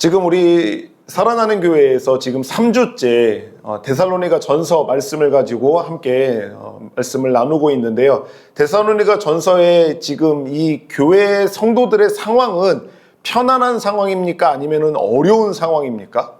지금 우리 살아나는 교회에서 지금 3주째 어, 데살로니가 전서 말씀을 가지고 함께 어, 말씀을 나누고 있는데요. 데살로니가 전서의 지금 이 교회 성도들의 상황은 편안한 상황입니까? 아니면은 어려운 상황입니까?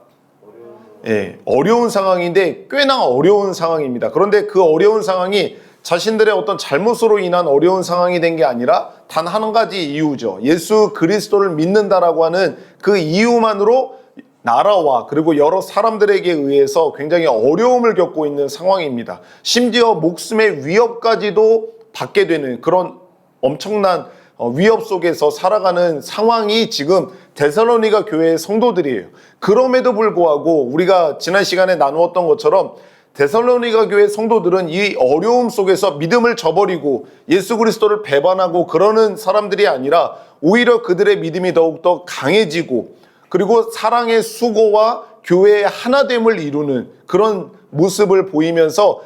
예, 어려운 상황인데 꽤나 어려운 상황입니다. 그런데 그 어려운 상황이 자신들의 어떤 잘못으로 인한 어려운 상황이 된 게 아니라 단 한 가지 이유죠. 예수 그리스도를 믿는다라고 하는 그 이유만으로 나라와 그리고 여러 사람들에게 의해서 굉장히 어려움을 겪고 있는 상황입니다. 심지어 목숨의 위협까지도 받게 되는 그런 엄청난 어, 위협 속에서 살아가는 상황이 지금 데살로니가 교회의 성도들이에요. 그럼에도 불구하고 우리가 지난 시간에 나누었던 것처럼 데살로니가 교회 성도들은 이 어려움 속에서 믿음을 저버리고 예수 그리스도를 배반하고 그러는 사람들이 아니라 오히려 그들의 믿음이 더욱더 강해지고 그리고 사랑의 수고와 교회의 하나됨을 이루는 그런 모습을 보이면서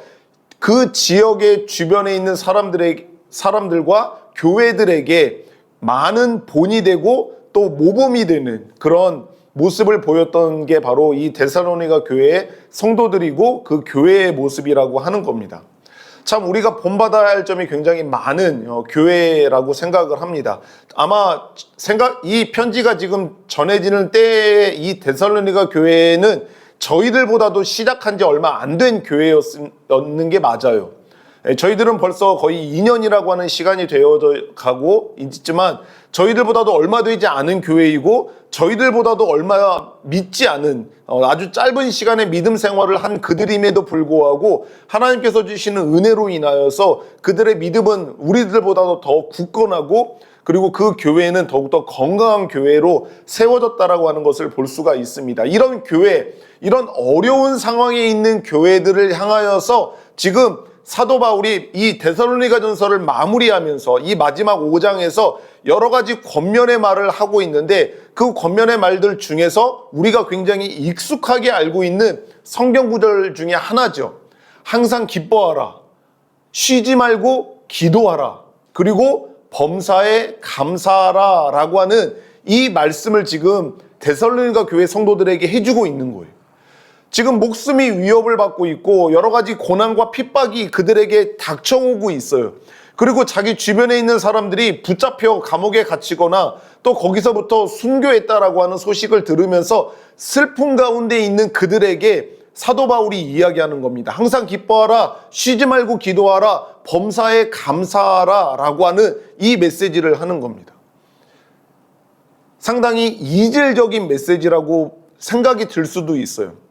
그 지역의 주변에 있는 사람들의 사람들과 교회들에게 많은 본이 되고 또 모범이 되는 그런 모습을 보였던 게 바로 이 데살로니가 교회의 성도들이고 그 교회의 모습이라고 하는 겁니다. 참 우리가 본받아야 할 점이 굉장히 많은 어, 교회라고 생각을 합니다. 아마 생각 이 편지가 지금 전해지는 때에 이 데살로니가 교회는 저희들보다도 시작한 지 얼마 안 된 교회였는 게 맞아요. 예, 저희들은 벌써 거의 2년이라고 하는 시간이 되어져 가고 있지만 저희들보다도 얼마 되지 않은 교회이고 저희들보다도 얼마 믿지 않은 어, 아주 짧은 시간에 믿음 생활을 한 그들임에도 불구하고 하나님께서 주시는 은혜로 인하여서 그들의 믿음은 우리들보다도 더 굳건하고 그리고 그 교회는 더욱더 건강한 교회로 세워졌다라고 하는 것을 볼 수가 있습니다. 이런 교회, 이런 어려운 상황에 있는 교회들을 향하여서 지금 사도 바울이 이 데살로니가 전서를 마무리하면서 이 마지막 5장에서 여러 가지 권면의 말을 하고 있는데 그 권면의 말들 중에서 우리가 굉장히 익숙하게 알고 있는 성경 구절 중에 하나죠. 항상 기뻐하라. 쉬지 말고 기도하라. 그리고 범사에 감사하라 라고 하는 이 말씀을 지금 데살로니가 교회 성도들에게 해주고 있는 거예요. 지금 목숨이 위협을 받고 있고 여러 가지 고난과 핍박이 그들에게 닥쳐오고 있어요. 그리고 자기 주변에 있는 사람들이 붙잡혀 감옥에 갇히거나 또 거기서부터 순교했다라고 하는 소식을 들으면서 슬픔 가운데 있는 그들에게 사도 바울이 이야기하는 겁니다. 항상 기뻐하라, 쉬지 말고 기도하라, 범사에 감사하라 라고 하는 이 메시지를 하는 겁니다. 상당히 이질적인 메시지라고 생각이 들 수도 있어요.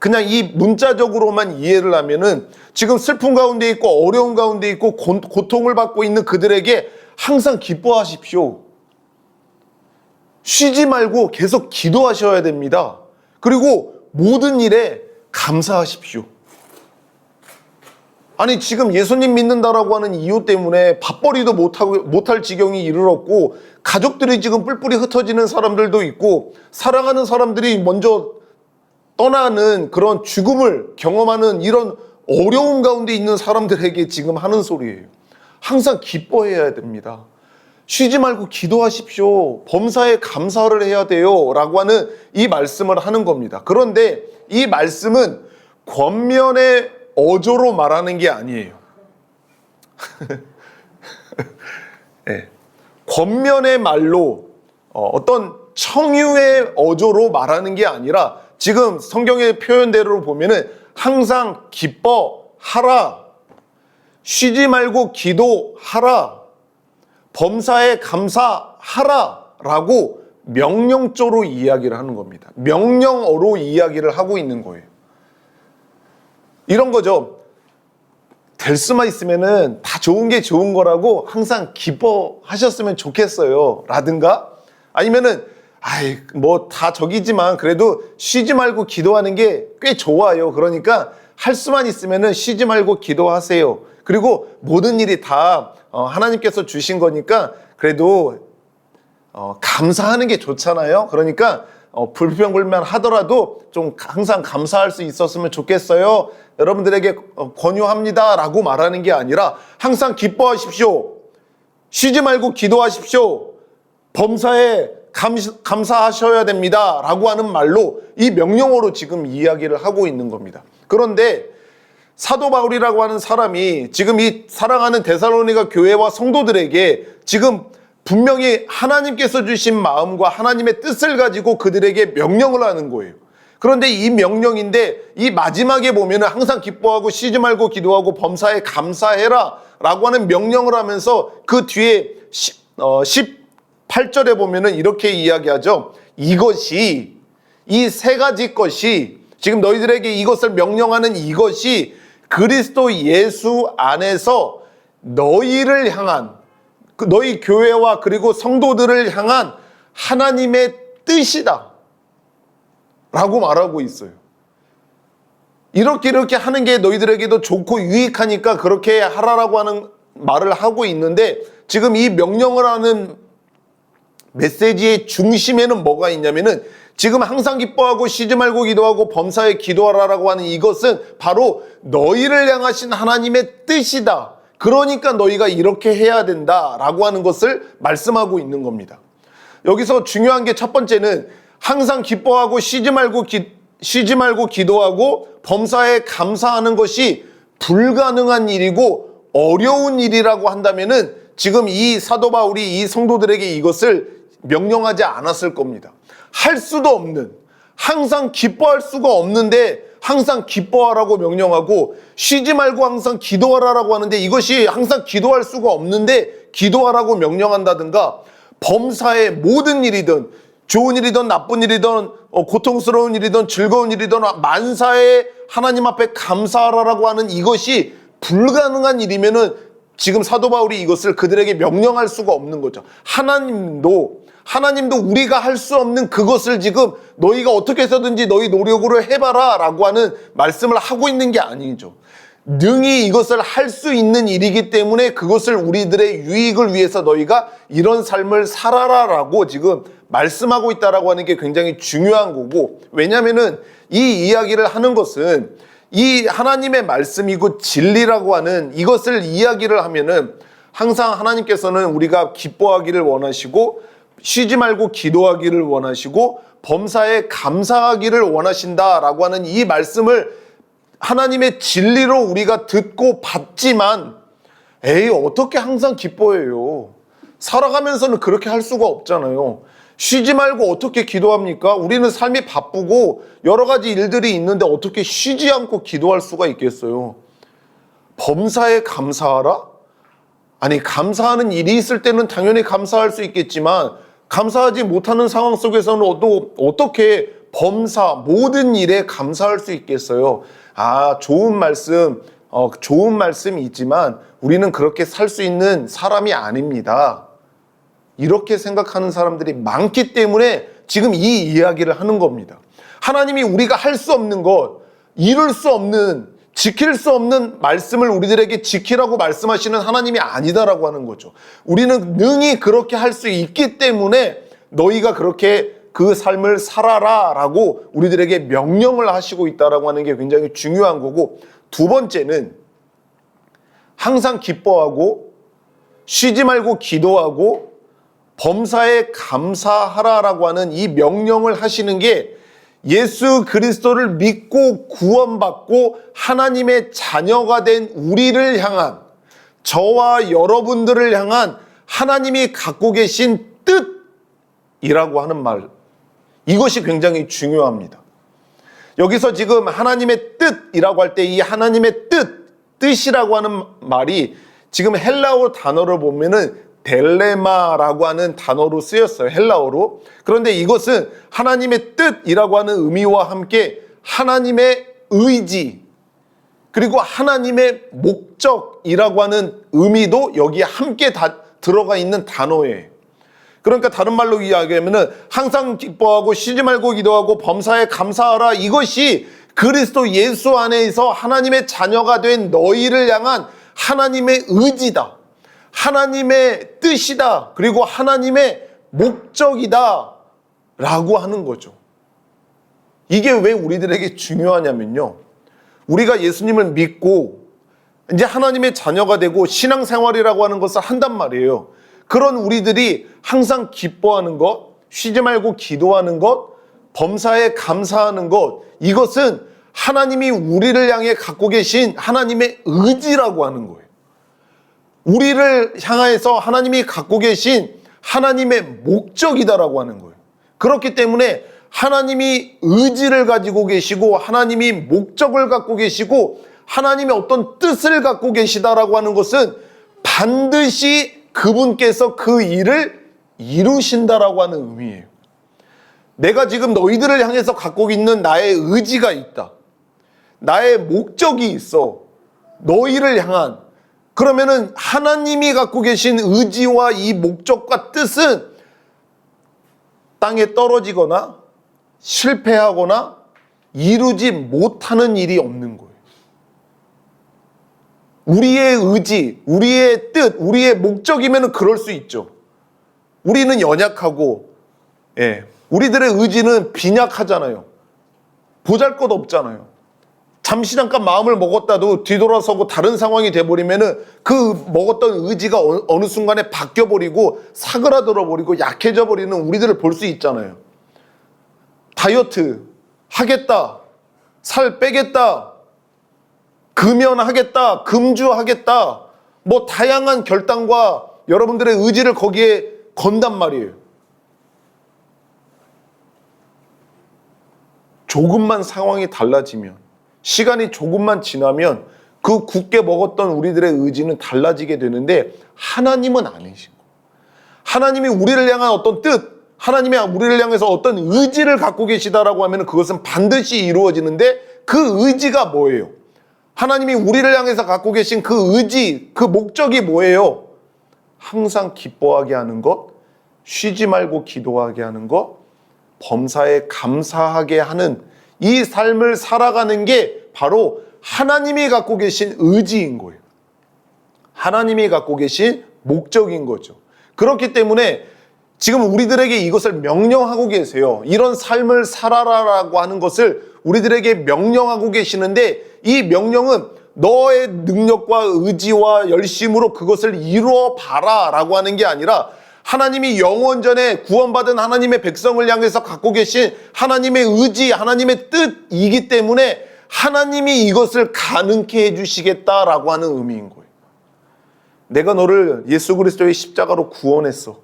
그냥 이 문자적으로만 이해를 하면은 지금 슬픔 가운데 있고 어려운 가운데 있고 고, 고통을 받고 있는 그들에게 항상 기뻐하십시오. 쉬지 말고 계속 기도하셔야 됩니다. 그리고 모든 일에 감사하십시오. 아니 지금 예수님 믿는다라고 하는 이유 때문에 밥벌이도 못하고 못할 지경이 이르렀고 가족들이 지금 뿔뿔이 흩어지는 사람들도 있고 사랑하는 사람들이 먼저 떠나는 그런 죽음을 경험하는 이런 어려움 가운데 있는 사람들에게 지금 하는 소리예요. 항상 기뻐해야 됩니다. 쉬지 말고 기도하십시오. 범사에 감사를 해야 돼요. 라고 하는 이 말씀을 하는 겁니다. 그런데 이 말씀은 권면의 어조로 말하는 게 아니에요. 네. 권면의 말로 어떤 청유의 어조로 말하는 게 아니라 지금 성경의 표현대로 보면은 항상 기뻐하라. 쉬지 말고 기도하라. 범사에 감사하라. 라고 명령조로 이야기를 하는 겁니다. 명령어로 이야기를 하고 있는 거예요. 이런 거죠. 될 수만 있으면은 다 좋은 게 좋은 거라고 항상 기뻐하셨으면 좋겠어요. 라든가 아니면은 아이 뭐 다 적이지만 그래도 쉬지 말고 기도하는 게 꽤 좋아요. 그러니까 할 수만 있으면은 쉬지 말고 기도하세요. 그리고 모든 일이 다 어, 하나님께서 주신 거니까 그래도 어, 감사하는 게 좋잖아요. 그러니까 어, 불평불만 하더라도 좀 항상 감사할 수 있었으면 좋겠어요. 여러분들에게 어, 권유합니다 라고 말하는 게 아니라 항상 기뻐하십시오. 쉬지 말고 기도하십시오. 범사에 감, 감사하셔야 됩니다. 라고 하는 말로 이 명령어로 지금 이야기를 하고 있는 겁니다. 그런데 사도 바울이라고 하는 사람이 지금 이 사랑하는 데살로니가 교회와 성도들에게 지금 분명히 하나님께서 주신 마음과 하나님의 뜻을 가지고 그들에게 명령을 하는 거예요. 그런데 이 명령인데 이 마지막에 보면은 항상 기뻐하고 쉬지 말고 기도하고 범사에 감사해라 라고 하는 명령을 하면서 그 뒤에 10, 어, 18절에 보면은 이렇게 이야기하죠. 이것이 이 세 가지 것이 지금 너희들에게 이것을 명령하는 이것이 그리스도 예수 안에서 너희를 향한 그 너희 교회와 그리고 성도들을 향한 하나님의 뜻이다. 라고 말하고 있어요. 이렇게 이렇게 하는 게 너희들에게도 좋고 유익하니까 그렇게 하라라고 하는 말을 하고 있는데 지금 이 명령을 하는 메시지의 중심에는 뭐가 있냐면은 지금 항상 기뻐하고 쉬지 말고 기도하고 범사에 기도하라라고 하는 이것은 바로 너희를 향하신 하나님의 뜻이다. 그러니까 너희가 이렇게 해야 된다라고 하는 것을 말씀하고 있는 겁니다. 여기서 중요한 게 첫 번째는 항상 기뻐하고 쉬지 말고 기, 쉬지 말고 기도하고 범사에 감사하는 것이 불가능한 일이고 어려운 일이라고 한다면은 지금 이 사도 바울이 이 성도들에게 이것을 명령하지 않았을 겁니다. 할 수도 없는 항상 기뻐할 수가 없는데 항상 기뻐하라고 명령하고 쉬지 말고 항상 기도하라라고 하는데 이것이 항상 기도할 수가 없는데 기도하라고 명령한다든가 범사의 모든 일이든 좋은 일이든 나쁜 일이든 어, 고통스러운 일이든 즐거운 일이든 만사에 하나님 앞에 감사하라라고 하는 이것이 불가능한 일이면은 지금 사도 바울이 이것을 그들에게 명령할 수가 없는 거죠. 하나님도 하나님도 우리가 할 수 없는 그것을 지금 너희가 어떻게 해서든지 너희 노력으로 해봐라 라고 하는 말씀을 하고 있는 게 아니죠. 능히 이것을 할 수 있는 일이기 때문에 그것을 우리들의 유익을 위해서 너희가 이런 삶을 살아라라고 지금 말씀하고 있다라고 하는 게 굉장히 중요한 거고 왜냐면은 이 이야기를 하는 것은 이 하나님의 말씀이고 진리라고 하는 이것을 이야기를 하면은 항상 하나님께서는 우리가 기뻐하기를 원하시고 쉬지 말고 기도하기를 원하시고 범사에 감사하기를 원하신다라고 하는 이 말씀을 하나님의 진리로 우리가 듣고 받지만 에이 어떻게 항상 기뻐해요. 살아가면서는 그렇게 할 수가 없잖아요. 쉬지 말고 어떻게 기도합니까? 우리는 삶이 바쁘고 여러 가지 일들이 있는데 어떻게 쉬지 않고 기도할 수가 있겠어요? 범사에 감사하라? 아니, 감사하는 일이 있을 때는 당연히 감사할 수 있겠지만 감사하지 못하는 상황 속에서는 또 어떻게 범사, 모든 일에 감사할 수 있겠어요? 아, 좋은 말씀, 어, 좋은 말씀이 있지만 우리는 그렇게 살 수 있는 사람이 아닙니다. 이렇게 생각하는 사람들이 많기 때문에 지금 이 이야기를 하는 겁니다. 하나님이 우리가 할 수 없는 것, 이룰 수 없는, 지킬 수 없는 말씀을 우리들에게 지키라고 말씀하시는 하나님이 아니다라고 하는 거죠. 우리는 능히 그렇게 할 수 있기 때문에 너희가 그렇게 그 삶을 살아라 라고 우리들에게 명령을 하시고 있다라고 하는 게 굉장히 중요한 거고 두 번째는 항상 기뻐하고 쉬지 말고 기도하고 범사에 감사하라라고 하는 이 명령을 하시는 게 예수 그리스도를 믿고 구원받고 하나님의 자녀가 된 우리를 향한 저와 여러분들을 향한 하나님이 갖고 계신 뜻이라고 하는 말. 이것이 굉장히 중요합니다. 여기서 지금 하나님의 뜻이라고 할 때 이 하나님의 뜻, 뜻이라고 하는 말이 지금 헬라어 단어를 보면은 델레마라고 하는 단어로 쓰였어요. 헬라어로. 그런데 이것은 하나님의 뜻이라고 하는 의미와 함께 하나님의 의지, 그리고 하나님의 목적이라고 하는 의미도 여기에 함께 다 들어가 있는 단어예요. 그러니까 다른 말로 이야기하면은 항상 기뻐하고 쉬지 말고 기도하고 범사에 감사하라 이것이 그리스도 예수 안에서 하나님의 자녀가 된 너희를 향한 하나님의 의지다. 하나님의 뜻이다. 그리고 하나님의 목적이다. 라고 하는 거죠. 이게 왜 우리들에게 중요하냐면요. 우리가 예수님을 믿고 이제 하나님의 자녀가 되고 신앙생활이라고 하는 것을 한단 말이에요. 그런 우리들이 항상 기뻐하는 것, 쉬지 말고 기도하는 것, 범사에 감사하는 것, 이것은 하나님이 우리를 향해 갖고 계신 하나님의 의지라고 하는 거예요. 우리를 향해서 하나님이 갖고 계신 하나님의 목적이다라고 하는 거예요. 그렇기 때문에 하나님이 의지를 가지고 계시고 하나님이 목적을 갖고 계시고 하나님의 어떤 뜻을 갖고 계시다라고 하는 것은 반드시 그분께서 그 일을 이루신다라고 하는 의미예요. 내가 지금 너희들을 향해서 갖고 있는 나의 의지가 있다. 나의 목적이 있어. 너희를 향한. 그러면은 하나님이 갖고 계신 의지와 이 목적과 뜻은 땅에 떨어지거나 실패하거나 이루지 못하는 일이 없는 거예요. 우리의 의지, 우리의 뜻, 우리의 목적이면 그럴 수 있죠. 우리는 연약하고, 예, 우리들의 의지는 빈약하잖아요. 보잘 것 없잖아요. 잠시 잠깐 마음을 먹었다도 뒤돌아서고 다른 상황이 돼버리면은 그 먹었던 의지가 어- 어느 순간에 바뀌어버리고 사그라들어버리고 약해져 버리는 우리들을 볼 수 있잖아요. 다이어트 하겠다, 살 빼겠다, 금연하겠다, 금주하겠다, 뭐 다양한 결단과 여러분들의 의지를 거기에 건단 말이에요. 조금만 상황이 달라지면, 시간이 조금만 지나면 그 굳게 먹었던 우리들의 의지는 달라지게 되는데 하나님은 아니시고 하나님이 우리를 향한 어떤 뜻, 하나님이 우리를 향해서 어떤 의지를 갖고 계시다라고 하면 그것은 반드시 이루어지는데 그 의지가 뭐예요? 하나님이 우리를 향해서 갖고 계신 그 의지, 그 목적이 뭐예요? 항상 기뻐하게 하는 것, 쉬지 말고 기도하게 하는 것, 범사에 감사하게 하는 이 삶을 살아가는 게 바로 하나님이 갖고 계신 의지인 거예요. 하나님이 갖고 계신 목적인 거죠. 그렇기 때문에 지금 우리들에게 이것을 명령하고 계세요. 이런 삶을 살아라라고 하는 것을 우리들에게 명령하고 계시는데 이 명령은 너의 능력과 의지와 열심으로 그것을 이루어 봐라라고 하는 게 아니라 하나님이 영원 전에 구원받은 하나님의 백성을 향해서 갖고 계신 하나님의 의지, 하나님의 뜻이기 때문에 하나님이 이것을 가능케 해주시겠다라고 하는 의미인 거예요. 내가 너를 예수 그리스도의 십자가로 구원했어.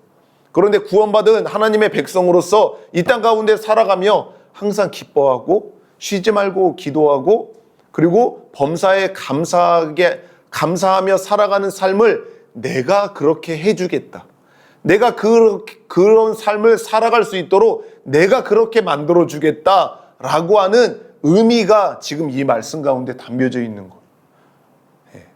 그런데 구원받은 하나님의 백성으로서 이 땅 가운데 살아가며 항상 기뻐하고 쉬지 말고 기도하고 그리고 범사에 감사하게 감사하며 살아가는 삶을 내가 그렇게 해주겠다. 내가 그, 그런 삶을 살아갈 수 있도록 내가 그렇게 만들어 주겠다라고 하는 의미가 지금 이 말씀 가운데 담겨져 있는 거예요. 예.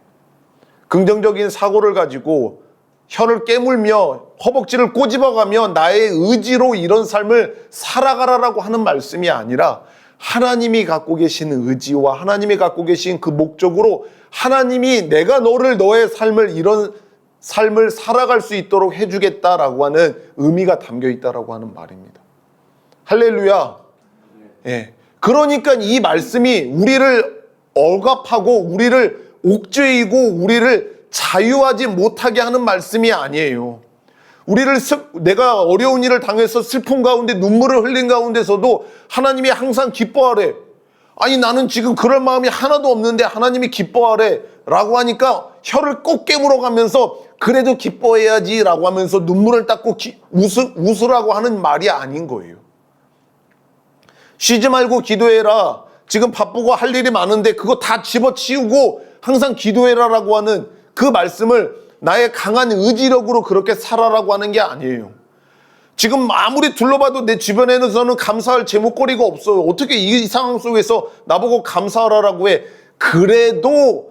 긍정적인 사고를 가지고 혀를 깨물며 허벅지를 꼬집어가며 나의 의지로 이런 삶을 살아가라라고 하는 말씀이 아니라 하나님이 갖고 계신 의지와 하나님이 갖고 계신 그 목적으로 하나님이 내가 너를 너의 삶을 이런 삶을 살아갈 수 있도록 해주겠다라고 하는 의미가 담겨 있다라고 하는 말입니다. 할렐루야. 예. 그러니까 이 말씀이 우리를 억압하고 우리를 옥죄이고 우리를 자유하지 못하게 하는 말씀이 아니에요. 우리를 슬, 내가 어려운 일을 당해서 슬픔 가운데 눈물을 흘린 가운데서도 하나님이 항상 기뻐하래. 아니 나는 지금 그럴 마음이 하나도 없는데 하나님이 기뻐하래 라고 하니까 혀를 꼭 깨물어 가면서 그래도 기뻐해야지 라고 하면서 눈물을 닦고 기, 웃으, 웃으라고 하는 말이 아닌 거예요. 쉬지 말고 기도해라. 지금 바쁘고 할 일이 많은데 그거 다 집어치우고 항상 기도해라라고 하는 그 말씀을 나의 강한 의지력으로 그렇게 살아라고 하는 게 아니에요. 지금 아무리 둘러봐도 내 주변에서는 감사할 제목거리가 없어요. 어떻게 이 상황 속에서 나보고 감사하라고 해. 그래도,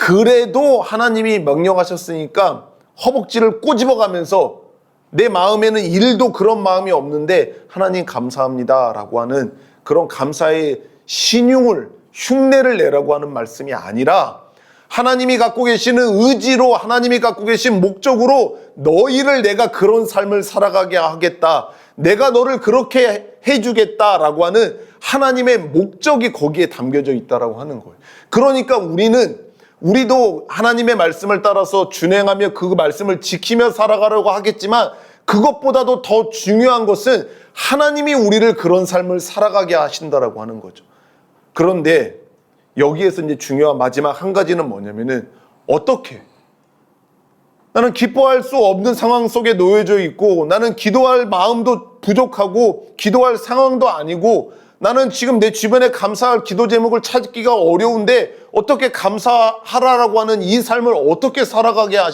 그래도 하나님이 명령하셨으니까 허벅지를 꼬집어 가면서 내 마음에는 일도 그런 마음이 없는데 하나님 감사합니다. 라고 하는 그런 감사의 신용을, 흉내를 내라고 하는 말씀이 아니라 하나님이 갖고 계시는 의지로 하나님이 갖고 계신 목적으로 너희를 내가 그런 삶을 살아가게 하겠다. 내가 너를 그렇게 해주겠다라고 하는 하나님의 목적이 거기에 담겨져 있다라고 하는 거예요. 그러니까 우리는 우리도 하나님의 말씀을 따라서 준행하며 그 말씀을 지키며 살아가려고 하겠지만 그것보다도 더 중요한 것은 하나님이 우리를 그런 삶을 살아가게 하신다라고 하는 거죠. 그런데 여기에서 이제 중요한 마지막 한 가지는 뭐냐면은 어떻게 나는 기뻐할 수 없는 상황 속에 놓여져 있고 나는 기도할 마음도 부족하고 기도할 상황도 아니고 나는 지금 내 주변에 감사할 기도 제목을 찾기가 어려운데 어떻게 감사하라라고 하는 이 삶을 어떻게 살아가게 하-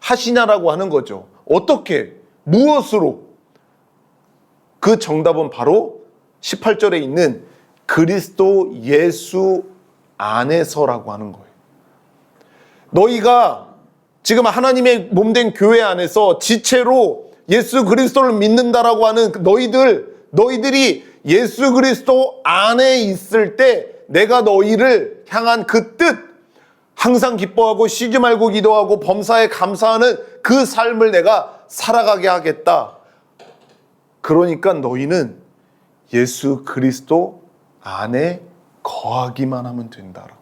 하시냐라고 하는 거죠. 어떻게 무엇으로 그 정답은 바로 18절에 있는 그리스도 예수 안에서라고 하는 거예요. 너희가 지금 하나님의 몸된 교회 안에서 지체로 예수 그리스도를 믿는다라고 하는 그 너희들, 너희들이 예수 그리스도 안에 있을 때 내가 너희를 향한 그 뜻, 항상 기뻐하고 쉬지 말고 기도하고 범사에 감사하는 그 삶을 내가 살아가게 하겠다. 그러니까 너희는 예수 그리스도 안에 거하기만 하면 된다라고.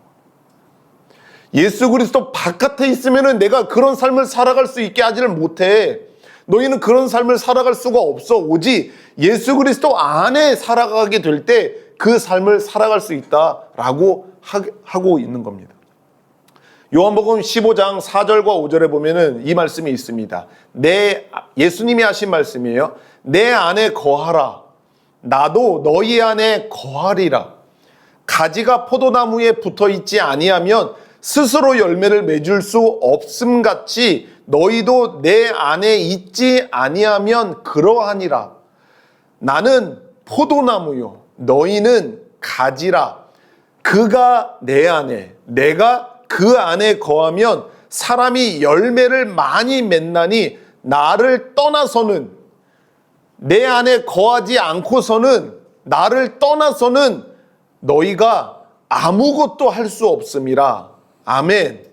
예수 그리스도 바깥에 있으면은 내가 그런 삶을 살아갈 수 있게 하지를 못해. 너희는 그런 삶을 살아갈 수가 없어. 오직 예수 그리스도 안에 살아가게 될 때 그 삶을 살아갈 수 있다라고 하- 하고 있는 겁니다. 요한복음 15장 4절과 5절에 보면은 이 말씀이 있습니다. 내 예수님이 하신 말씀이에요. 내 안에 거하라. 나도 너희 안에 거하리라. 가지가 포도나무에 붙어 있지 아니하면 스스로 열매를 맺을 수 없음 같이 너희도 내 안에 있지 아니하면 그러하니라. 나는 포도나무요. 너희는 가지라. 그가 내 안에, 내가 그 안에 거하면 사람이 열매를 많이 맺나니 나를 떠나서는 내 안에 거하지 않고서는 나를 떠나서는 너희가 아무것도 할 수 없음이라. 아멘.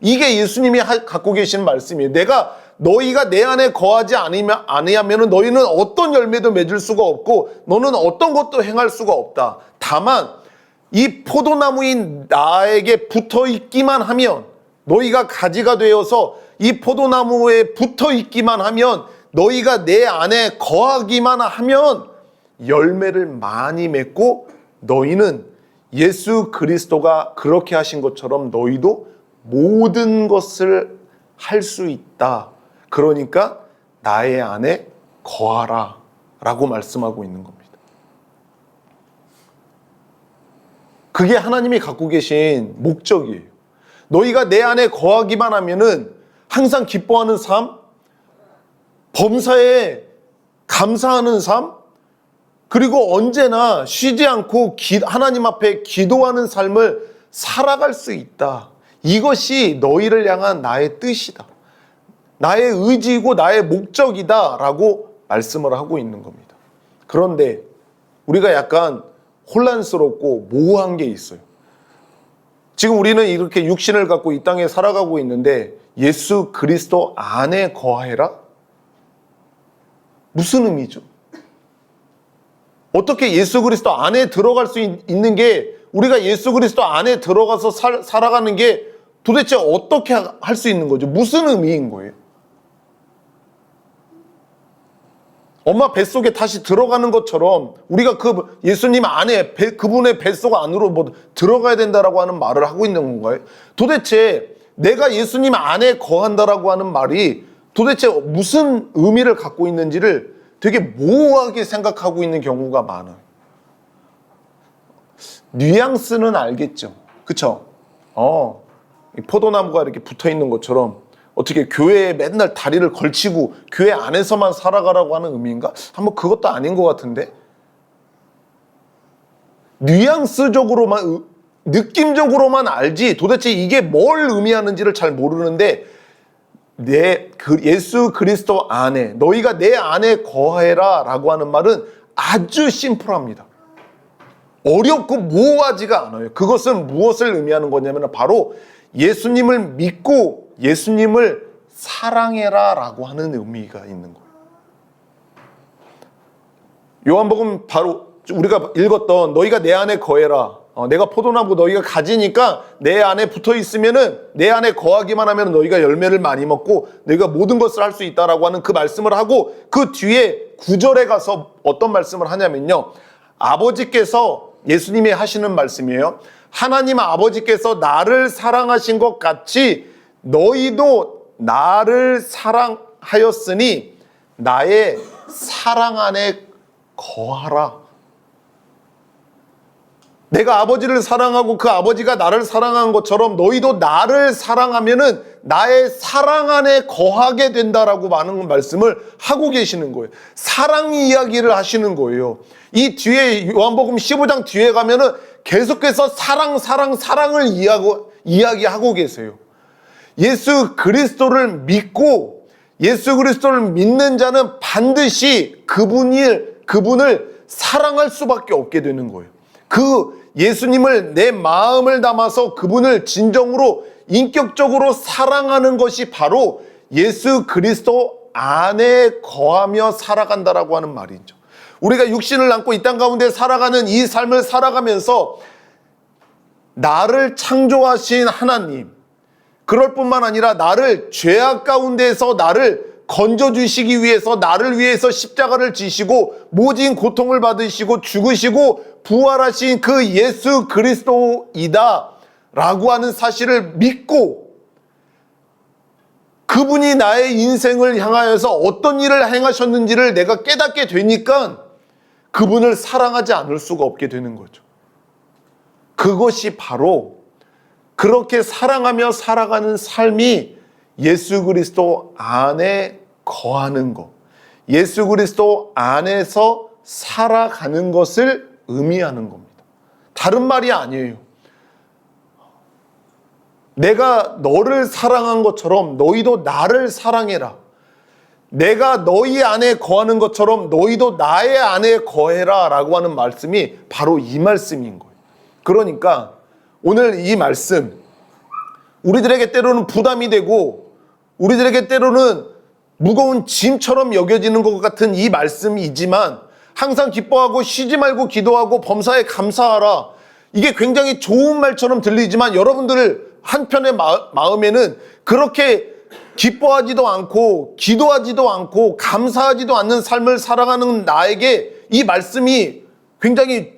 이게 예수님이 하- 갖고 계신 말씀이에요. 내가 너희가 내 안에 거하지 않으면 아니하면 너희는 어떤 열매도 맺을 수가 없고 너는 어떤 것도 행할 수가 없다. 다만 이 포도나무인 나에게 붙어 있기만 하면 너희가 가지가 되어서 이 포도나무에 붙어 있기만 하면 너희가 내 안에 거하기만 하면 열매를 많이 맺고 너희는 예수 그리스도가 그렇게 하신 것처럼 너희도 모든 것을 할 수 있다. 그러니까 나의 안에 거하라. 라고 말씀하고 있는 겁니다. 그게 하나님이 갖고 계신 목적이에요. 너희가 내 안에 거하기만 하면은 항상 기뻐하는 삶, 범사에 감사하는 삶, 그리고 언제나 쉬지 않고 기- 하나님 앞에 기도하는 삶을 살아갈 수 있다. 이것이 너희를 향한 나의 뜻이다. 나의 의지이고 나의 목적이다. 라고 말씀을 하고 있는 겁니다. 그런데 우리가 약간 혼란스럽고 모호한 게 있어요. 지금 우리는 이렇게 육신을 갖고 이 땅에 살아가고 있는데 예수 그리스도 안에 거하해라? 무슨 의미죠? 어떻게 예수 그리스도 안에 들어갈 수 있- 있는 게 우리가 예수 그리스도 안에 들어가서 살, 살아가는 게 도대체 어떻게 할 수 있는 거죠? 무슨 의미인 거예요? 엄마 뱃속에 다시 들어가는 것처럼 우리가 그 예수님 안에 배- 그분의 뱃속 안으로 뭐 들어가야 된다라고 하는 말을 하고 있는 건가요? 도대체 내가 예수님 안에 거한다라고 하는 말이 도대체 무슨 의미를 갖고 있는지를 되게 모호하게 생각하고 있는 경우가 많아요. 뉘앙스는 알겠죠. 그쵸? 어, 이 포도나무가 이렇게 붙어 있는 것처럼 어떻게 교회에 맨날 다리를 걸치고 교회 안에서만 살아가라고 하는 의미인가? 한번 그것도 아닌 것 같은데? 뉘앙스적으로만, 의- 느낌적으로만 알지 도대체 이게 뭘 의미하는지를 잘 모르는데 내 그 예수 그리스도 안에 너희가 내 안에 거해라 라고 하는 말은 아주 심플합니다. 어렵고 모호하지가 않아요. 그것은 무엇을 의미하는 거냐면 바로 예수님을 믿고 예수님을 사랑해라 라고 하는 의미가 있는 거예요. 요한복음 바로 우리가 읽었던 너희가 내 안에 거해라. 어, 내가 포도나무 너희가 가지니까 내 안에 붙어 있으면은 내 안에 거하기만 하면 너희가 열매를 많이 먹고 너희가 모든 것을 할 수 있다라고 하는 그 말씀을 하고 그 뒤에 구절에 가서 어떤 말씀을 하냐면요. 아버지께서 예수님이 하시는 말씀이에요. 하나님 아버지께서 나를 사랑하신 것 같이 너희도 나를 사랑하였으니 나의 사랑 안에 거하라. 내가 아버지를 사랑하고 그 아버지가 나를 사랑한 것처럼 너희도 나를 사랑하면은 나의 사랑 안에 거하게 된다라고 많은 말씀을 하고 계시는 거예요. 사랑 이야기를 하시는 거예요. 이 뒤에 요한복음 15장 뒤에 가면은 계속해서 사랑, 사랑, 사랑을 이야기하고, 이야기하고 계세요. 예수 그리스도를 믿고 예수 그리스도를 믿는 자는 반드시 그분을 그분을 사랑할 수밖에 없게 되는 거예요. 그 예수님을 내 마음을 담아서 그분을 진정으로 인격적으로 사랑하는 것이 바로 예수 그리스도 안에 거하며 살아간다라고 하는 말이죠. 우리가 육신을 안고 이 땅 가운데 살아가는 이 삶을 살아가면서 나를 창조하신 하나님, 그럴 뿐만 아니라 나를 죄악 가운데에서 나를 건져주시기 위해서 나를 위해서 십자가를 지시고 모진 고통을 받으시고 죽으시고 부활하신 그 예수 그리스도이다 라고 하는 사실을 믿고 그분이 나의 인생을 향하여서 어떤 일을 행하셨는지를 내가 깨닫게 되니까 그분을 사랑하지 않을 수가 없게 되는 거죠. 그것이 바로 그렇게 사랑하며 살아가는 삶이 예수 그리스도 안에 거하는 것, 예수 그리스도 안에서 살아가는 것을 의미하는 겁니다. 다른 말이 아니에요. 내가 너를 사랑한 것처럼 너희도 나를 사랑해라. 내가 너희 안에 거하는 것처럼 너희도 나의 안에 거해라 라고 하는 말씀이 바로 이 말씀인 거예요. 그러니까 오늘 이 말씀 우리들에게 때로는 부담이 되고 우리들에게 때로는 무거운 짐처럼 여겨지는 것 같은 이 말씀이지만 항상 기뻐하고 쉬지 말고 기도하고 범사에 감사하라. 이게 굉장히 좋은 말처럼 들리지만 여러분들 한편의 마, 마음에는 그렇게 기뻐하지도 않고 기도하지도 않고 감사하지도 않는 삶을 살아가는 나에게 이 말씀이 굉장히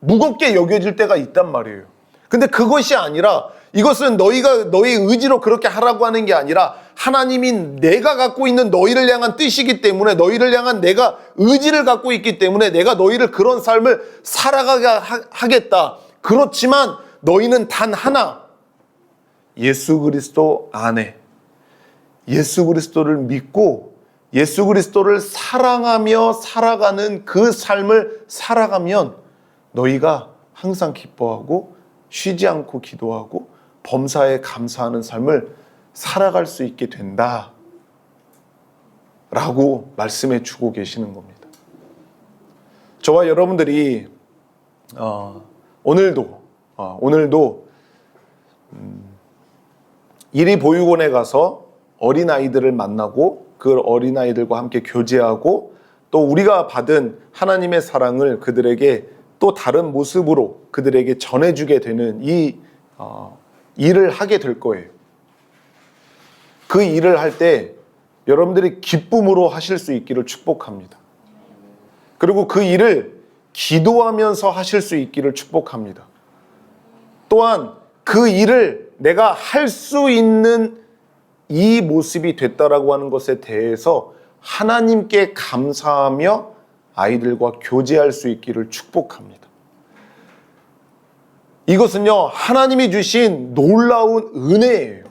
무겁게 여겨질 때가 있단 말이에요. 근데 그것이 아니라 이것은 너희가 너희 의지로 그렇게 하라고 하는 게 아니라 하나님이 내가 갖고 있는 너희를 향한 뜻이기 때문에 너희를 향한 내가 의지를 갖고 있기 때문에 내가 너희를 그런 삶을 살아가게 하- 하겠다. 그렇지만 너희는 단 하나 예수 그리스도 안에 예수 그리스도를 믿고 예수 그리스도를 사랑하며 살아가는 그 삶을 살아가면 너희가 항상 기뻐하고 쉬지 않고 기도하고 범사에 감사하는 삶을 살아갈 수 있게 된다. 라고 말씀해 주고 계시는 겁니다. 저와 여러분들이 어, 오늘도 어, 오늘도 음, 이리 보육원에 가서 어린 아이들을 만나고 그 어린 아이들과 함께 교제하고 또 우리가 받은 하나님의 사랑을 그들에게 또 다른 모습으로 그들에게 전해주게 되는 이 어, 일을 하게 될 거예요. 그 일을 할 때 여러분들이 기쁨으로 하실 수 있기를 축복합니다. 그리고 그 일을 기도하면서 하실 수 있기를 축복합니다. 또한 그 일을 내가 할 수 있는 이 모습이 됐다라고 하는 것에 대해서 하나님께 감사하며 아이들과 교제할 수 있기를 축복합니다. 이것은요, 하나님이 주신 놀라운 은혜예요.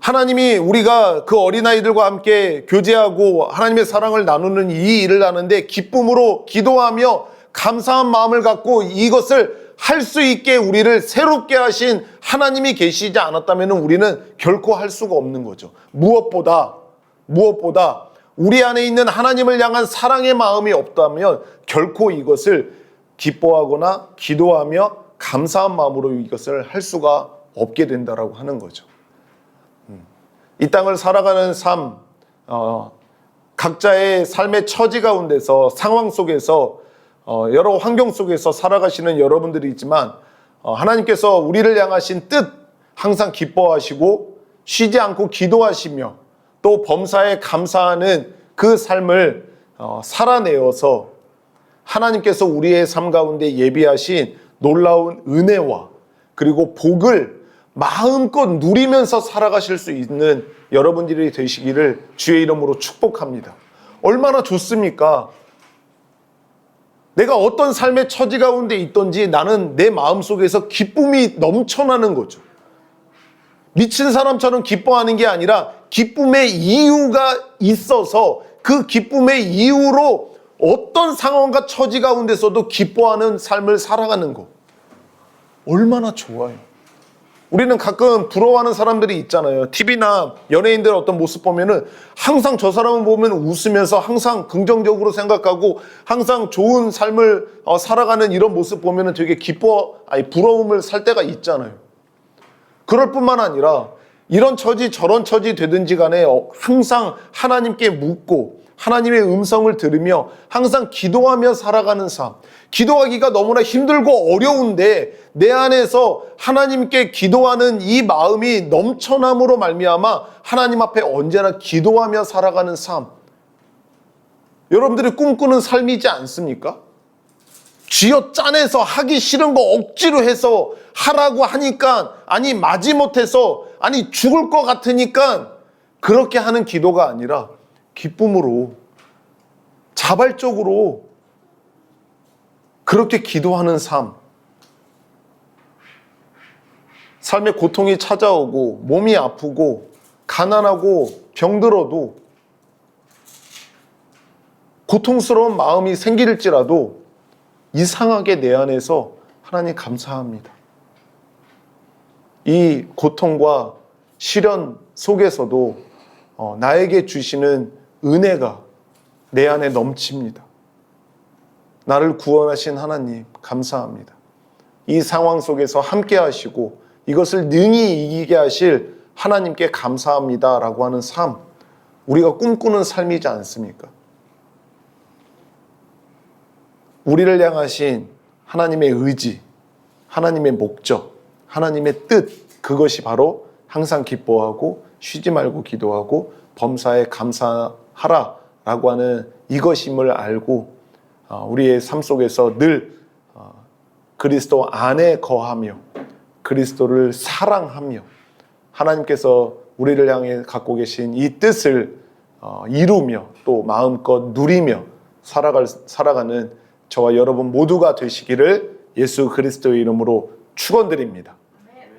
하나님이 우리가 그 어린아이들과 함께 교제하고 하나님의 사랑을 나누는 이 일을 하는데 기쁨으로 기도하며 감사한 마음을 갖고 이것을 할 수 있게 우리를 새롭게 하신 하나님이 계시지 않았다면 우리는 결코 할 수가 없는 거죠. 무엇보다, 무엇보다 우리 안에 있는 하나님을 향한 사랑의 마음이 없다면 결코 이것을 기뻐하거나 기도하며 감사한 마음으로 이것을 할 수가 없게 된다라고 하는 거죠. 이 땅을 살아가는 삶, 어, 각자의 삶의 처지 가운데서 상황 속에서 어, 여러 환경 속에서 살아가시는 여러분들이 있지만 어, 하나님께서 우리를 향하신 뜻 항상 기뻐하시고 쉬지 않고 기도하시며 또 범사에 감사하는 그 삶을 어, 살아내어서 하나님께서 우리의 삶 가운데 예비하신 놀라운 은혜와 그리고 복을 마음껏 누리면서 살아가실 수 있는 여러분들이 되시기를 주의 이름으로 축복합니다. 얼마나 좋습니까? 내가 어떤 삶의 처지 가운데 있던지 나는 내 마음 속에서 기쁨이 넘쳐나는 거죠. 미친 사람처럼 기뻐하는 게 아니라 기쁨의 이유가 있어서 그 기쁨의 이유로 어떤 상황과 처지 가운데서도 기뻐하는 삶을 살아가는 거. 얼마나 좋아요. 우리는 가끔 부러워하는 사람들이 있잖아요. TV나 연예인들 어떤 모습 보면은 항상 저 사람을 보면 웃으면서 항상 긍정적으로 생각하고 항상 좋은 삶을 어, 살아가는 이런 모습 보면은 되게 기뻐, 아니, 부러움을 살 때가 있잖아요. 그럴 뿐만 아니라 이런 처지 저런 처지 되든지 간에 어, 항상 하나님께 묻고 하나님의 음성을 들으며 항상 기도하며 살아가는 삶. 기도하기가 너무나 힘들고 어려운데 내 안에서 하나님께 기도하는 이 마음이 넘쳐남으로 말미암아 하나님 앞에 언제나 기도하며 살아가는 삶. 여러분들이 꿈꾸는 삶이지 않습니까? 쥐어 짜내서 하기 싫은 거 억지로 해서 하라고 하니까 아니 마지못해서 아니 죽을 것 같으니까 그렇게 하는 기도가 아니라 기쁨으로 자발적으로 그렇게 기도하는 삶. 삶의 고통이 찾아오고 몸이 아프고 가난하고 병들어도 고통스러운 마음이 생길지라도 이상하게 내 안에서 하나님 감사합니다. 이 고통과 시련 속에서도 어, 나에게 주시는 은혜가 내 안에 넘칩니다. 나를 구원하신 하나님, 감사합니다. 이 상황 속에서 함께 하시고 이것을 능히 이기게 하실 하나님께 감사합니다. 라고 하는 삶, 우리가 꿈꾸는 삶이지 않습니까? 우리를 향하신 하나님의 의지, 하나님의 목적, 하나님의 뜻, 그것이 바로 항상 기뻐하고 쉬지 말고 기도하고 범사에 감사하라 라고 하는 이것임을 알고 어, 우리의 삶 속에서 늘 어, 그리스도 안에 거하며 그리스도를 사랑하며 하나님께서 우리를 향해 갖고 계신 이 뜻을 어, 이루며 또 마음껏 누리며 살아갈, 살아가는 저와 여러분 모두가 되시기를 예수 그리스도의 이름으로 축원드립니다.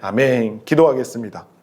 아멘. 기도하겠습니다.